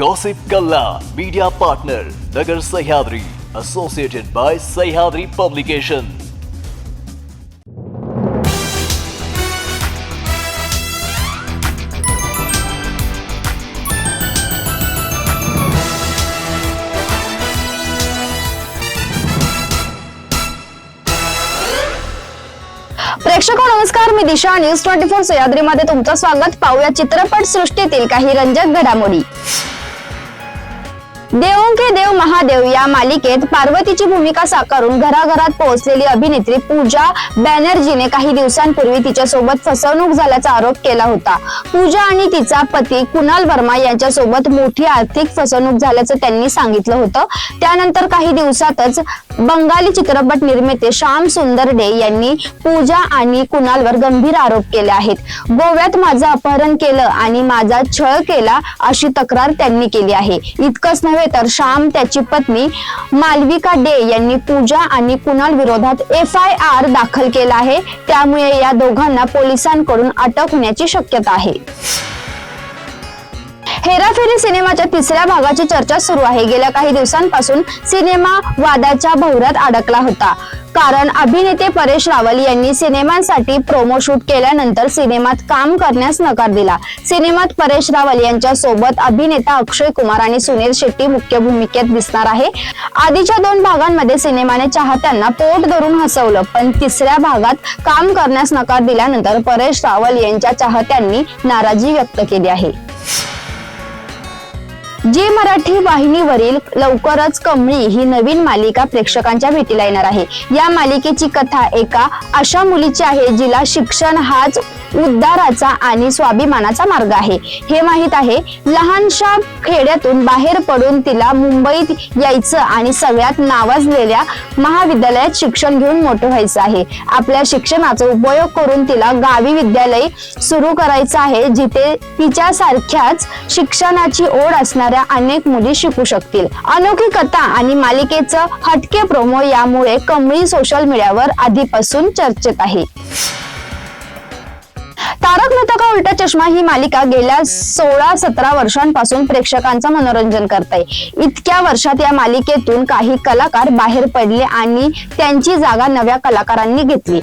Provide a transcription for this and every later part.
Gossip Kalla, media partner, Nagar Sahyadri, associated by Sahyadri Publication. प्रेक्षक नमस्कार मी Disha news twenty four सह्याद्रीमध्ये तुमचं स्वागत पाहूया चित्रपट सृष्टीतील काही रंजक घडामोडी de un que महादेव या मालिकेत पार्वतीची भूमिका साकारून घराघरात पोहोचलेली अभिनेत्री पूजा बॅनर्जीने काही दिवसांपूर्वी तिच्यासोबत फसवणूक झाल्याचा आरोप केला होता. पूजा आणि तिचा पती कुणाल वर्मा यांच्यासोबत मोठी आर्थिक फसवणूक झाल्याचं त्यांनी सांगितलं होतं. त्यानंतर काही दिवसातच बंगाली चित्रपट निर्माते श्याम सुंदर डे यांनी पूजा आणि कुणालवर गंभीर आरोप केले आहेत. गोव्यात माझं अपहरण केलं आणि माझा छळ केला अशी तक्रार त्यांनी केली आहे. इतकंच नव्हे तर श्याम त्याची पत्नी मालविका डे यांनी पूजा आणि कुणाल विरोधात एफ आय आर दाखल केला आहे. त्यामुळे या दोघांना पोलिसांकडून अटक होण्याची शक्यता आहे. हेराफेरी सिनेमाच्या तिसऱ्या भागाची चर्चा सुरू आहे. गेल्या काही दिवसांपासून सिनेमा वादाच्या भोवऱ्यात अडकला होता. कारण अभिनेते परेश रावल यांनी सिनेमांसाठी प्रोमो शूट केल्यानंतर सिनेमात काम करण्यास नकार दिला. सिनेमात परेश रावल यांच्या सोबत अभिनेता अक्षय कुमार आणि सुनील शेट्टी मुख्य भूमिकेत दिसणार आहे. आधीच्या दोन भागांमध्ये सिनेमाने चाहत्यांना पोट धरून हसवलं पण तिसऱ्या भागात काम करण्यास नकार दिल्यानंतर परेश रावल यांच्या चाहत्यांनी नाराजी व्यक्त केली आहे. जी मराठी वाहिनीवरील लवकरच कमळी ही नवीन मालिका प्रेक्षकांच्या भेटीला येणार आहे. या मालिकेची कथा एका अशा मुलीची आहे जिला शिक्षण हाच उद्धाराचा आणि स्वाभिमानाचा मार्ग आहे. हे माहीत आहे लहानशा खेड्यातून बाहेर पडून तिला मुंबईत यायचं आणि सगळ्यात नावाजलेल्या महाविद्यालयात शिक्षण घेऊन मोठं व्हायचं आहे. आपल्या शिक्षणाचा उपयोग करून तिला गावी विद्यालय सुरू करायचं आहे जिथे तिच्यासारख्याच शिक्षणाची ओढ असणाऱ्या अनेक मुली शिकू शकतील. अनोखी कथा आणि मालिकेचं हटके प्रोमो यामुळे कमळी सोशल मीडियावर आधीपासून चर्चेत आहे. तारक मेहता का उलटा चष्मा ही मालिका गेल्या सोळा सतरा वर्षांपासून प्रेक्षकांचं मनोरंजन करत आहे इतक्या वर्षात या मालिकेतून काही कलाकार बाहेर पडले आणि त्यांची जागा नव्या कलाकारांनी घेतली.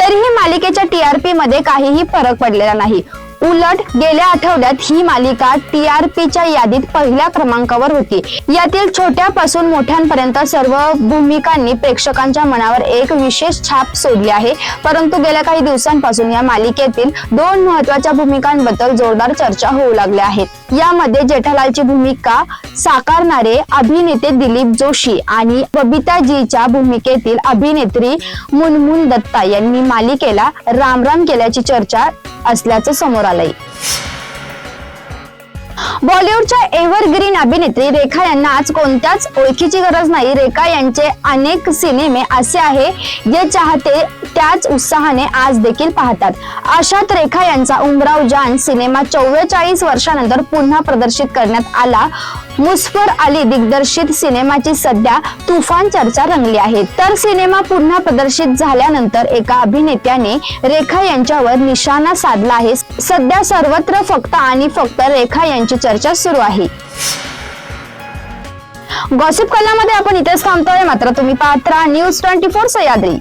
तरीही मालिकेच्या टीआरपी मध्ये काहीही फरक पडलेला नाही. उलट गेल्या आठवड्यात ही मालिका टी आर पीच्या यादीत पहिल्या क्रमांकावर होती. यातील छोट्यापासून मोठ्यांपर्यंत सर्व भूमिकांनी प्रेक्षकांच्या मनावर एक विशेष छाप सोडली आहे. परंतु गेल्या काही दिवसांपासून या मालिकेतील दोन महत्त्वाच्या भूमिकांबद्दल जोरदार चर्चा होऊ लागल्या आहेत. यामध्ये जेठालालची भूमिका साकारणारे अभिनेते दिलीप जोशी आणि बबिताजीच्या भूमिकेतील अभिनेत्री मुनमुन दत्ता यांनी मालिकेला रामराम केल्याची चर्चा असल्याचं समोर आलंय. बॉलिवूडच्या एव्हरग्रीन अभिनेत्री रेखा यांना आज कोणत्याच ओळखीची गरज नाही. रेखा यांचे अनेक सिनेमे असे आहे जे चाहते त्याच उत्साहाने आज देखील पाहतात. अशात रेखा यांचा उमराव जान सिनेमा चौवेचाळीस वर्षानंतर पुन्हा प्रदर्शित करण्यात आला. मुस्फर अली दिग्दर्शित सिनेमाची सध्या तुफान चर्चा रंगली आहे. तर सिनेमा पुन्हा प्रदर्शित झाल्यानंतर एका अभिनेत्याने रेखा यांच्यावर निशाणा साधला आहे. सध्या सर्वत्र फक्त आणि फक्त रेखा यांची चर्चा सुरू आहे. गॉसिप कलामध्ये आपण इथेच थांबतोय. मात्र तुम्ही पाहत राहा न्यूज ट्वेंटी फोर सह्याद्री